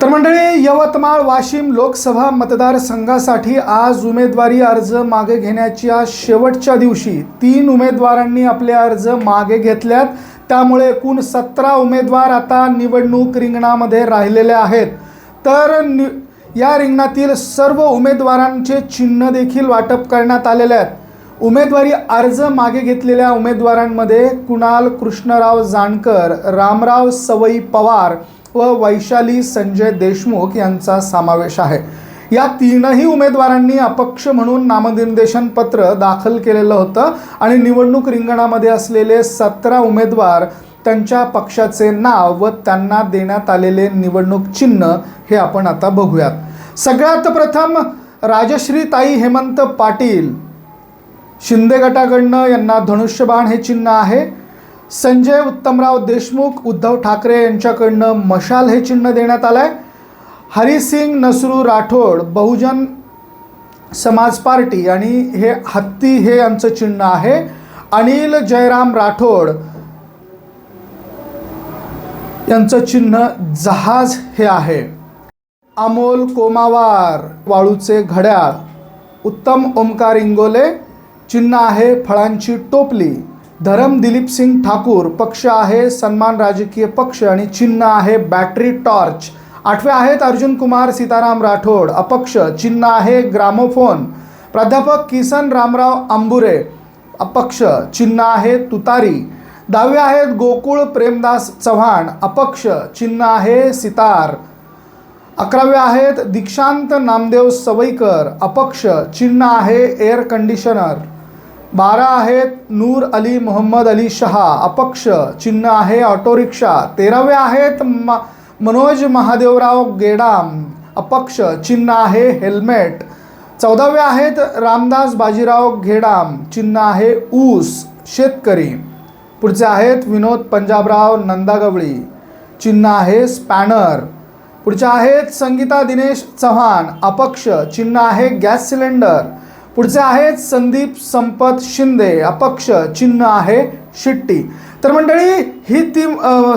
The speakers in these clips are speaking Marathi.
तर मंडळी यवतमाळ वाशिम लोकसभा मतदारसंघासाठी आज उमेदवारी अर्ज मागे घेण्याच्या शेवटच्या दिवशी तीन उमेदवारांनी आपले अर्ज मागे घेतल्यात. त्यामुळे एकूण सतरा उमेदवार आता निवडणूक रिंगणामध्ये राहिलेले आहेत. तर नि या रिंगणातील सर्व उमेदवारांचे चिन्ह देखील वाटप करण्यात आलेले आहेत. उमेदवारी अर्ज मागे घेतलेल्या उमेदवारांमध्ये कुणाल कृष्णराव जानकर रामराव सवई पवार व वैशाली संजय देशमुख यांचा समावेश आहे. या तीनही उमेदवारांनी अपक्ष म्हणून नामनिर्देशन पत्र दाखल केलेलं होतं आणि निवडणूक रिंगणामध्ये असलेले सतरा उमेदवार त्यांच्या पक्षाचे नाव व त्यांना देण्यात आलेले निवडणूक चिन्ह हे आपण आता बघूयात. सगळ्यात प्रथम राजश्री ताई हेमंत पाटील. शिंदे गटाकडनं यांना धनुष्यबाण हे चिन्ह आहे. संजय उत्तमराव देशमुख उद्धव ठाकरे यांच्याकडनं मशाल हे चिन्ह देण्यात आलं आहे हरिसिंग नसरू राठोड बहुजन समाज पार्टी आणि हे हत्ती हे यांचं चिन्ह आहे. अनिल जयराम राठोड यांचं चिन्ह जहाज हे आहे. अमोल कोमावार वाळूचे घड्याळ उत्तम ओमकार इंगोले चिन्ह आहे फळांची टोपली. धरम दिलीप सिंग ठाकूर पक्ष आहे सन्मान राजकीय पक्ष आणि चिन्ह आहे बॅटरी टॉर्च. आठवे आहेत अर्जुन कुमार सीताराम राठोड. अपक्ष चिन्ह आहे ग्रामोफोन. प्राध्यापक किसन रामराव आंबुरे. अपक्ष चिन्ह आहे तुतारी. दहावे आहेत गोकुळ प्रेमदास चव्हाण. अपक्ष चिन्ह आहे सितार. अकरावे आहेत दीक्षांत नामदेव सवईकर. अपक्ष चिन्ह आहे एअर कंडिशनर. बारा आहेत नूर अली मोहम्मद अली शहा अपक्ष चिन्ह आहे ऑटो रिक्षा तेरावे आहेत म मनोज महादेवराव गेडाम अपक्ष चिन्ह आहे हेल्मेट. चौदावे आहेत रामदास बाजीराव घेडाम चिन्ह आहे ऊस शेतकरी. पुढचे आहेत विनोद पंजाबराव नंदागवळी चिन्ह आहे स्पॅनर. पुढचे आहेत संगीता दिनेश चव्हाण अपक्ष चिन्ह आहे गॅस सिलेंडर. पुढचे आहेत संदीप संपत शिंदे अपक्ष चिन्ह आहे शिट्टी. तर मंडळी ही ती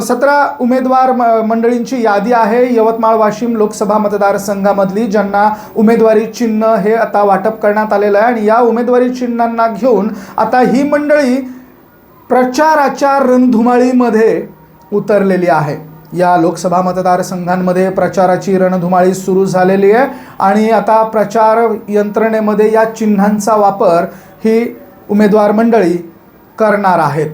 सतरा उमेदवार म- मंडळींची यादी आहे. यवतमाळ वाशिम लोकसभा मतदारसंघामधली ज्यांना उमेदवारी चिन्ह हे आता वाटप करण्यात आलेलं आहे. आणि या उमेदवारी चिन्हांना घेऊन आता ही मंडळी प्रचाराच्या रणधुमाळीमध्ये उतरलेली आहे. या लोकसभा मतदारसंघांमध्ये प्रचाराची रणधुमाळी सुरू झालेली आहे. आणि आता प्रचार यंत्रणेमध्ये या चिन्हांचा वापर ही उमेदवार मंडळी करणार आहेत.